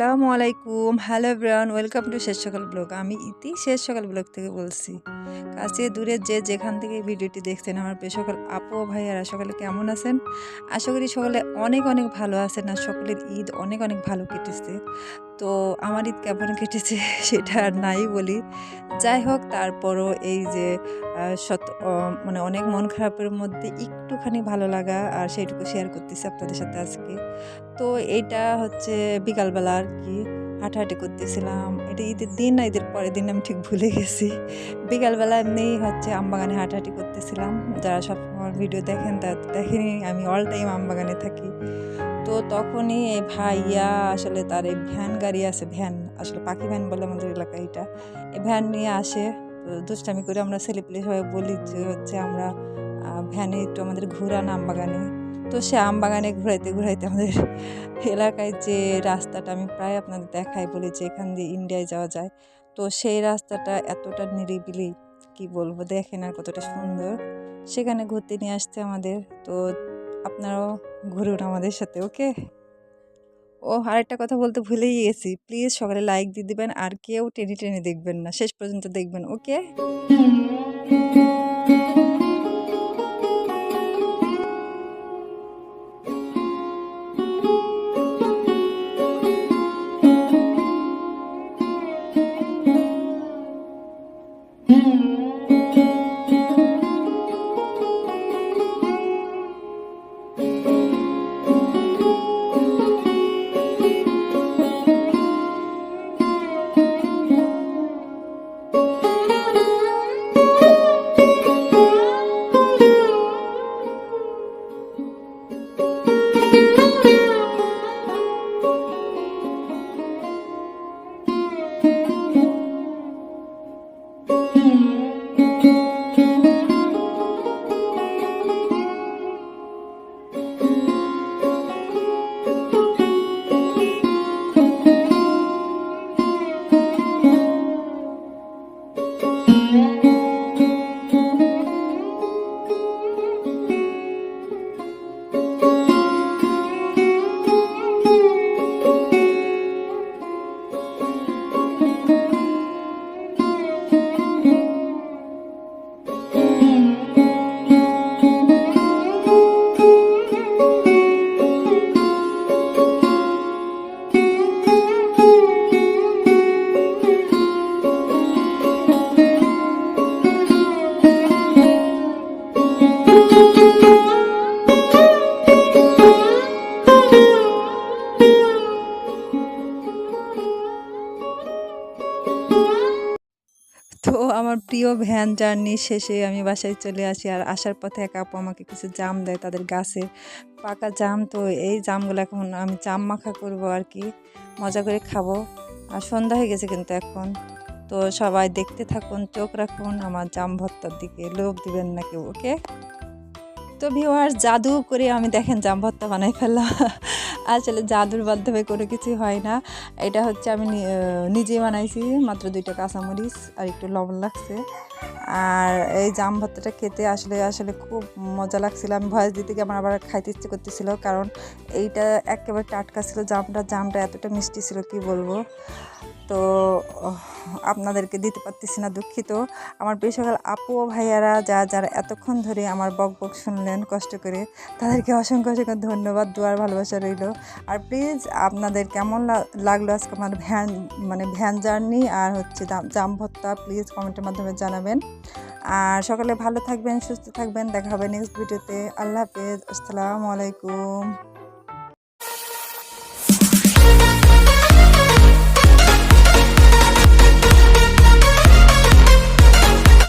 আসসালামু আলাইকুম। Hello everyone, welcome to শেষ সকাল ব্লগ। আমি ইতি শেষ সকাল ব্লগ থেকে বলছি। কাছে দূরে যে যেখান থেকে ভিডিওটি দেখছেন আমার প্রিয় সকল আপু, ভাইয়ারা, সকালে কেমন আছেন? আশা করি সকলে অনেক অনেক ভালো আছেন আর সকলের ঈদ অনেক অনেক ভালো কেটেছে। তো আমার ঈদ কেমন কেটেছে সেটা আর নাই বলি। যাই হোক তারপরও এই যে শত মানে অনেক মন খারাপের মধ্যে একটুখানি ভালো লাগা আর সেইটুকু শেয়ার করতেছি আপনাদের সাথে আজকে। তো এইটা হচ্ছে বিকালবেলা আর কি হাঁটাহাঁটি করতেছিলাম। এটা ঈদের দিন না, ঈদের পরের দিন আমি ঠিক ভুলে গেছি। বিকালবেলা এমনি হচ্ছে আমবাগানে হাঁটাহাঁটি করতেছিলাম। যারা সব ভিডিও দেখেন তা দেখেনি, আমি অল টাইম আমবাগানে থাকি। তো তখনই এই ভাইয়া আসলে তার এই ভ্যান গাড়ি আছে, ভ্যান, আসলে পাখি ভ্যান বলে আমাদের এলাকায় এটা। এই ভ্যান নিয়ে আসে দুষ্টামি করে আমরা ছেলেপিলে সবাই বলি যে হচ্ছে আমরা ভ্যানে একটু আমাদের ঘোরান আমবাগানে। তো সে আমবাগানে ঘুরাইতে ঘুরাইতে আমাদের এলাকায় যে রাস্তাটা আমি প্রায় আপনাদের দেখাই বলি যে এখান দিয়ে ইন্ডিয়ায় যাওয়া যায়, তো সেই রাস্তাটা এতটা নিরিবিলি, কি বলব, দেখেন আর কতটা সুন্দর। সেখানে ঘুরতে নিয়ে আসছে আমাদের, তো আপনারাও ঘুরুন আমাদের সাথে, ওকে? ও আরেকটা কথা বলতে ভুলেই গেছি। প্লিজ সকালে লাইক দিয়ে দেবেন, আর কেউ টেনে টেনে দেখবেন না। শেষ পর্যন্ত দেখবেন, ওকে? আমার প্রিয় ভ্যান জার্নি শেষে আমি বাসায় চলে আসি আর আসার পথে এক আপু আমাকে কিছু জাম দেয় তাদের গাছে। পাকা জাম তো এই জামগুলো এখন আমি জাম মাখা করব আর কি, মজা করে খাব। আর সন্ধ্যা হয়ে গেছে কিন্তু এখন। তো সবাই দেখতে থাকুন, চোখ রাখুন, আমার জাম ভর্তার দিকে লোভ দিবেন না কেউ, ওকে? তো ভিওয়ার জাদু করে আমি দেখেন জাম ভর্তা বানাই ফেললাম। আসলে জাদুর মাধ্যমে কোনো কিছু হয় না। এটা হচ্ছে আমি নিজে বানাইছি, মাত্র দুইটা কাঁচামরিচ আর একটু লবণ লাগছে। আর এই জাম ভর্তাটা খেতে আসলে আসলে খুব মজা লাগছিল। আমি ভয়েস দিতে গিয়ে আমার আবার খাইতে ইচ্ছে করতেছিল, কারণ এইটা একেবারে টাটকা ছিল জামটা। জামটা এতটা মিষ্টি ছিল, কি বলব? তো আপনাদেরকে দিতে পারতেছি না দুঃখিত। আমার বেসকাল আপু ও ভাইয়ারা যা, যারা এতক্ষণ ধরে আমার বক বক শুনলেন কষ্ট করে, তাদেরকে অসংখ্য অসংখ্য ধন্যবাদ, দুয়ার ভালোবাসা রইল। আর প্লিজ আপনাদের কেমন লাগল আজকে আমার ভ্যান মানে ভ্যান জার্নি? আর হচ্ছে জাম- ভত্তা প্লিজ কমেন্টের মাধ্যমে জানাবেন আর সকালে ভালো থাকবেন, সুস্থ থাকবেন। দেখা হবে নেক্সট ভিডিওতে আল্লাহ হাফেজ। আসসালামু আলাইকুম।